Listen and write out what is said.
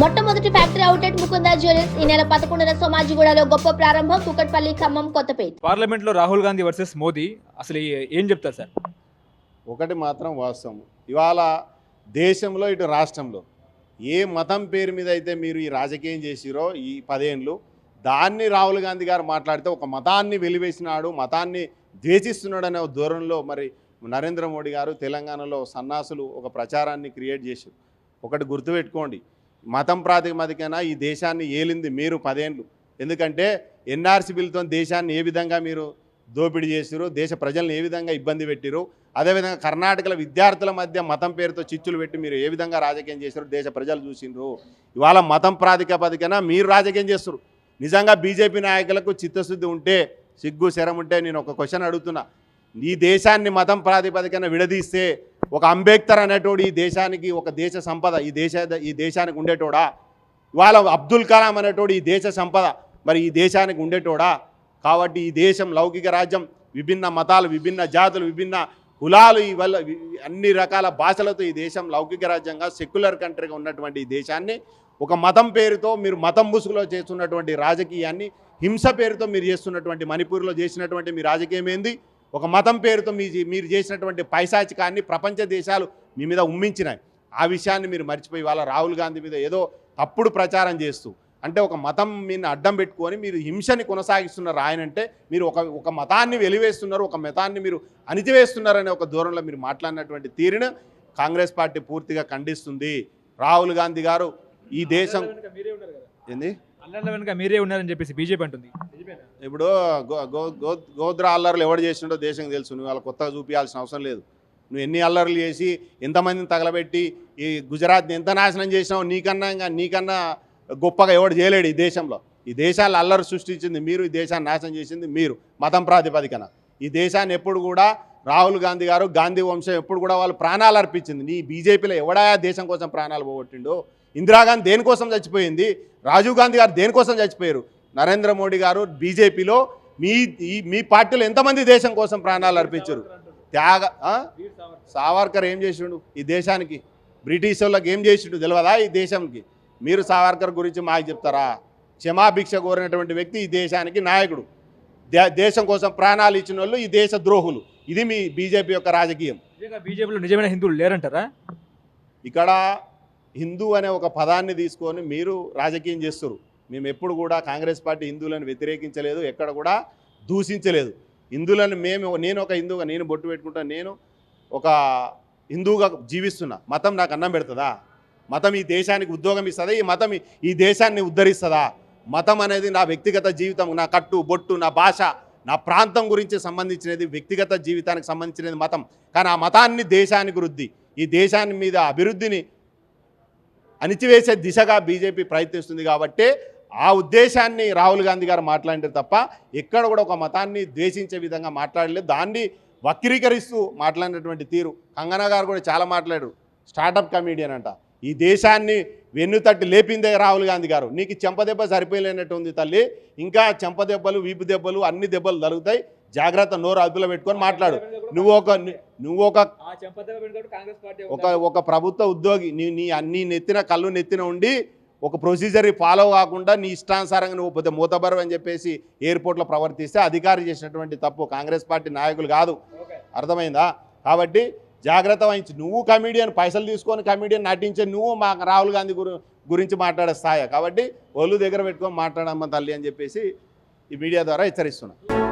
మొట్టమొదటి factory outlet Mukunda jewellers ఈ నెల పదకొండున సోమాజిగూడలో గొప్ప ప్రారంభం కుకట్పల్లి ఖమ్మం కొత్తపేట. పార్లమెంట్లో రాహుల్ గాంధీ వర్సెస్ మోదీ అసలు ఏ- చెప్తారు సార్? ఒకటి మాత్రం వాస్తవం. ఇవాళ దేశంలో ఇటు రాష్ట్రంలో ఏ మతం పేరు మీద అయితే మీరు ఈ రాజకీయం చేసిరో ఈ పదేళ్ళు దాన్ని రాహుల్ గాంధీ గారు మాట్లాడితే ఒక మతాన్ని వెలివేసినాడు మతాన్ని ద్వేషిస్తున్నాడు అనే ఒక ధోరణిలో మరి నరేంద్ర మోడీ గారు తెలంగాణలో సన్నాసులు ఒక ప్రచారాన్ని క్రియేట్ చేశారు. ఒకటి గుర్తుపెట్టుకోండి. మతం ప్రాతిపదికన ఈ దేశాన్ని ఏలింది మీరు పదేళ్ళు ఎందుకంటే ఎన్ఆర్సీ బిల్తో దేశాన్ని ఏ విధంగా మీరు దోపిడీ చేసిరు దేశ ప్రజలను ఏ విధంగా ఇబ్బంది పెట్టిరు అదేవిధంగా కర్ణాటకలో విద్యార్థుల మధ్య మతం పేరుతో చిచ్చులు పెట్టి మీరు ఏ విధంగా రాజకీయం చేశారు దేశ ప్రజలు చూసిండ్రు ఇవాళ మతం ప్రాతిపదికన మీరు రాజకీయం చేస్తారు నిజంగా బీజేపీ నాయకులకు చిత్తశుద్ధి ఉంటే సిగ్గు శరం ఉంటే నేను ఒక క్వశ్చన్ అడుగుతున్నా. ఈ దేశాన్ని మతం ప్రాతిపదికన విడదీస్తే ఒక అంబేద్కర్ అనేటోడు ఈ దేశానికి ఒక దేశ సంపద ఈ దేశ ఈ దేశానికి ఉండేటోడా? ఇవాళ అబ్దుల్ కలాం అనేటోడు ఈ దేశ సంపద మరి ఈ దేశానికి ఉండేటోడా? కాబట్టి ఈ దేశం లౌకిక రాజ్యం విభిన్న మతాలు విభిన్న జాతులు విభిన్న కులాలు ఈ వల్ల వి- అన్ని రకాల భాషలతో ఈ దేశం లౌకిక రాజ్యంగా సెక్యులర్ కంట్రీగా ఉన్నటువంటి ఈ దేశాన్ని ఒక మతం పేరుతో మీరు మతం ముసుగులో చేస్తున్నటువంటి రాజకీయాన్ని హింస పేరుతో మీరు చేస్తున్నటువంటి మణిపూర్లో చేసినటువంటి మీ రాజకీయం ఏంది? ఒక మతం పేరుతో మీ మీరు చేసినటువంటి పైశాచికాన్ని ప్రపంచ దేశాలు మీ మీద ఉమ్మించినాయి. ఆ విషయాన్ని మీరు మర్చిపోయి వాళ్ళ రాహుల్ గాంధీ మీద ఏదో తప్పుడు ప్రచారం చేస్తూ అంటే ఒక మతం మీద అడ్డం పెట్టుకొని మీరు హింసని కొనసాగిస్తున్నారు ఆయన అంటే మీరు ఒక ఒక మతాన్ని వెలివేస్తున్నారు ఒక మతాన్ని మీరు అణిచివేస్తున్నారనే ఒక దూరంలో మీరు మాట్లాడినటువంటి తీరును కాంగ్రెస్ పార్టీ పూర్తిగా ఖండిస్తుంది. రాహుల్ గాంధీ గారు ఈ దేశం మీరే ఉన్నారు కదా. ఏంది? అల్లర్ల వెనుక మీరే ఉన్నారని చెప్పేసి బీజేపీ అంటుంది. ఇప్పుడు గో- గో- గో- అల్లర్లు ఎవడు చేసిండో దేశం తెలుసు. నువ్వు వాళ్ళ కొత్తగా చూపించాల్సిన అవసరం లేదు. నువ్వు ఎన్ని అల్లర్లు చేసి ఎంతమందిని తగలబెట్టి ఈ గుజరాత్ని ఎంత నాశనం చేసినావు నీకన్నా ఇంకా నీకన్నా గొప్పగా ఎవడు చేయలేడు ఈ దేశంలో. ఈ దేశాలు అల్లరి సృష్టించింది మీరు ఈ దేశాన్ని నాశనం చేసింది మీరు. మతం ప్రాతిపదికన. ఈ దేశాన్ని ఎప్పుడు కూడా రాహుల్ గాంధీ గారు గాంధీ వంశం ఎప్పుడు కూడా వాళ్ళు ప్రాణాలు అర్పించింది. నీ బీజేపీలో ఎవడా దేశం కోసం ప్రాణాలు పోగొట్టిండో? ఇందిరాగాంధీ దేనికోసం చచ్చిపోయింది? రాజీవ్ గాంధీ గారు దేనికోసం చచ్చిపోయారు? నరేంద్ర మోడీ గారు బీజేపీలో మీ ఈ మీ పార్టీలో ఎంతమంది దేశం కోసం ప్రాణాలు అర్పించారు? త్యాగ సావర్కర్ ఏం చేసిండు ఈ దేశానికి? బ్రిటిష్ వాళ్ళకి ఏం చేసిండు తెలియదా ఈ దేశంకి? మీరు సావర్కర్ గురించి మాకు చెప్తారా? క్షమాభిక్ష కోరినటువంటి వ్యక్తి ఈ దేశానికి నాయకుడు. దే- దేశం కోసం ప్రాణాలు ఇచ్చిన వాళ్ళు ఈ దేశ ద్రోహులు ఇది మీ బీజేపీ యొక్క రాజకీయం. నిజంగా బీజేపీలో నిజమైన హిందువులు లేరంటారా? ఇక్కడ హిందూ అనే ఒక పదాన్ని తీసుకొని మీరు రాజకీయం చేస్తారు మేము ఎప్పుడు కూడా కాంగ్రెస్ పార్టీ హిందువులను వ్యతిరేకించలేదు ఎక్కడ కూడా దూషించలేదు. హిందువులను మేము నేను ఒక హిందువుగా నేను బొట్టు పెట్టుకుంటా నేను ఒక హిందువుగా జీవిస్తున్నా. మతం నాకు అన్నం పెడుతుందా? మతం ఈ దేశానికి ఉద్యోగం ఇస్తుందా? ఈ మతం ఈ దేశాన్ని ఉద్ధరిస్తుందా? మతం అనేది నా వ్యక్తిగత జీవితం నా కట్టు బొట్టు నా భాష. నా ప్రాంతం గురించి సంబంధించినది వ్యక్తిగత జీవితానికి సంబంధించినది మతం. కానీ ఆ మతాన్ని దేశానికి వృద్ధి ఈ దేశాన్ని మీద అభివృద్ధిని అణిచివేసే దిశగా బీజేపీ ప్రయత్నిస్తుంది కాబట్టి ఆ ఉద్దేశాన్ని రాహుల్ గాంధీ గారు మాట్లాడారు తప్ప ఎక్కడ కూడా ఒక మతాన్ని ద్వేషించే విధంగా మాట్లాడలేదు. దాన్ని వక్రీకరిస్తూ మాట్లాడినటువంటి తీరు. కంగనా గారు కూడా చాలా మాట్లాడారు. స్టార్టప్ కమీడియన్ అంట. ఈ దేశాన్ని వెన్నుతట్టి లేపిందే రాహుల్ గాంధీ గారు. నీకు చెంపదెబ్బ సరిపోలేనట్టు ఉంది తల్లి. ఇంకా చెంపదెబ్బలు వీపు దెబ్బలు అన్ని దెబ్బలు జరుగుతాయి జాగ్రత్త నోరు అదుపులో పెట్టుకొని మాట్లాడు. నువ్వు ఒక నువ్వు ఒక ఒక ఒక ప్రభుత్వ ఉద్యోగి నీ నీ నీ నెత్తిన కళ్ళు నెత్తిన ఉండి ఒక ప్రొసీజర్ ఫాలో కాకుండా నీ ఇష్టానుసారంగా నువ్వు పోతే మూతబరు అని చెప్పేసి ఎయిర్పోర్ట్లో ప్రవర్తిస్తే అధికారి చేసినటువంటి తప్పు కాంగ్రెస్ పార్టీ నాయకులు కాదు. అర్థమైందా? కాబట్టి జాగ్రత్త వహించి. నువ్వు కమీడియన్ పైసలు తీసుకొని కమీడియన్ నటించే నువ్వు మా రాహుల్ గాంధీ గురి గురించి మాట్లాడే స్థాయి. కాబట్టి ఒళ్ళు దగ్గర పెట్టుకొని మాట్లాడమ్మ తల్లి అని చెప్పేసి ఈ మీడియా ద్వారా హెచ్చరిస్తున్నాను